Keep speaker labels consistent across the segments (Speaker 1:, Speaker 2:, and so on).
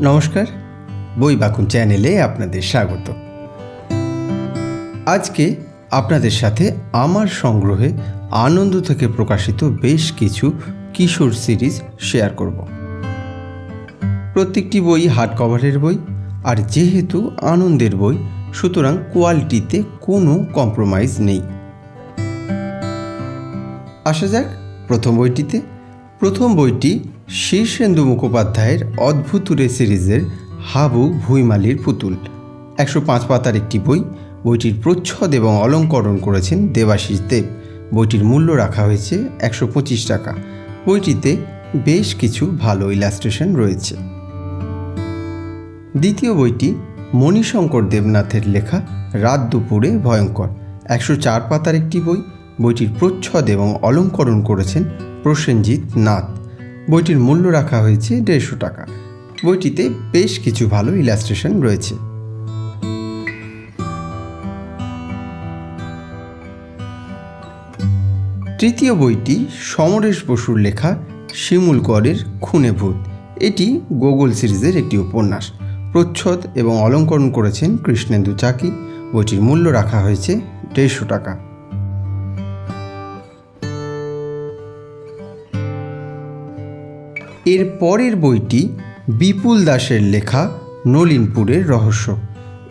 Speaker 1: নমস্কার। বই বাকুন চ্যানেলে আপনাদের স্বাগত। আজকে আপনাদের সাথে আমার সংগ্রহে আনন্দ থেকে প্রকাশিত বেশ কিছু কিশোর সিরিজ শেয়ার করব। প্রত্যেকটি বই হার্ড কভারের বই, আর যেহেতু আনন্দের বই, সুতরাং কোয়ালিটিতে কোনো কম্প্রোমাইজ নেই। আসা যাক প্রথম বইটিতে। প্রথম বইটি শীর্ষেন্দু মুখোপাধ্যায়ের অদ্ভুতুরে সিরিজের হাবু ভুইমালির পুতুল। একশো পাঁচ পাতার একটি বই, বইটির প্রচ্ছদ এবং অলঙ্করণ করেছেন দেবাশিস দেব। বইটির মূল্য রাখা হয়েছে একশো পঁচিশ টাকা। বইটিতে বেশ কিছু ভালো ইলাস্ট্রেশন রয়েছে। দ্বিতীয় বইটি মণিশঙ্কর দেবনাথের লেখা রাত দুপুরে ভয়ঙ্কর। একশো চার পাতার একটি বই, বইটির প্রচ্ছদ এবং অলঙ্করণ করেছেন প্রসেনজিৎ নাথ। বইটির মূল্য রাখা হয়েছে দেড়শো টাকা। বইটিতে বেশ কিছু ভালো ইলাস্ট্রেশন রয়েছে। তৃতীয় বইটি সমরেশ বসুর লেখা শিমুল করের খুনে ভূত। এটি গোগল সিরিজের একটি উপন্যাস। প্রচ্ছদ এবং অলঙ্করণ করেছেন কৃষ্ণেন্দু চাকি। বইটির মূল্য রাখা হয়েছে দেড়শো টাকা। এর পরের বইটি বিপুল দাসের লেখা নলিনপুরের রহস্য।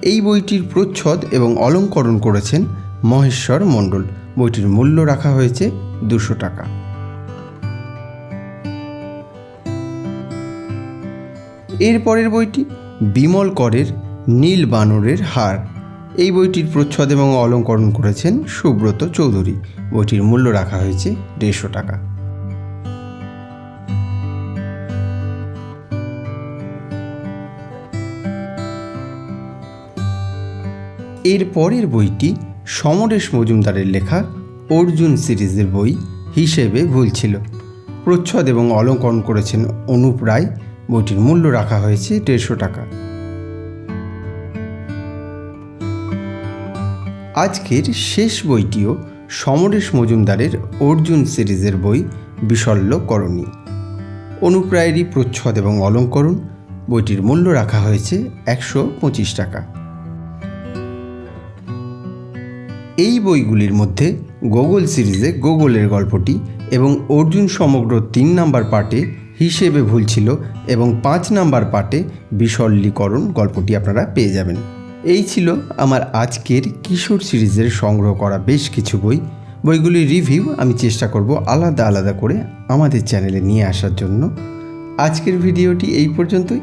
Speaker 1: এই বইটির প্রচ্ছদ এবং অলঙ্করণ করেছেন মহেশ্বর মণ্ডল। বইটির মূল্য রাখা হয়েছে দুশো টাকা। এর পরের বইটি বিমল করের নীল বানরের হার। এই বইটির প্রচ্ছদ এবং অলঙ্করণ করেছেন সুব্রত চৌধুরী। বইটির মূল্য রাখা হয়েছে দেড়শো টাকা। এর পরের বইটি সমরেশ মজুমদারের লেখা অর্জুন সিরিজের বই হিসেবে ভুল ছিল প্রচ্ছদ এবং অলঙ্করণ করেছেন অনুপ রায়। বইটির মূল্য রাখা হয়েছে দেড়শো টাকা। আজকের শেষ বইটিও সমরেশ মজুমদারের অর্জুন সিরিজের বই বিশল্যকরণী অনুপ রায়েরই প্রচ্ছদ এবং অলঙ্করণ। বইটির মূল্য রাখা হয়েছে একশো পঁচিশ টাকা। এই বইগুলির মধ্যে গোগল সিরিজে গোগলের গল্পটি এবং অর্জুন সমগ্র তিন নাম্বার পার্টে হিসেবে ভুল ছিল এবং পাঁচ নাম্বার পার্টে বিশল্যীকরণ গল্পটি আপনারা পেয়ে যাবেন। এই ছিল আমার আজকের কিশোর সিরিজের সংগ্রহ করা বেশ কিছু বই। বইগুলির রিভিউ আমি চেষ্টা করব আলাদা আলাদা করে আমাদের চ্যানেলে নিয়ে আসার জন্য। আজকের ভিডিওটি এই পর্যন্তই।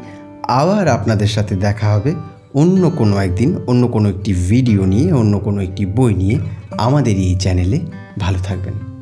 Speaker 1: আবার আপনাদের সাথে দেখা হবে। অন্য কোনো একদিন, অন্য কোনো একটি ভিডিও নিয়ে, অন্য কোনো একটি বই নিয়ে আমাদের এই চ্যানেলে ভালো থাকবেন।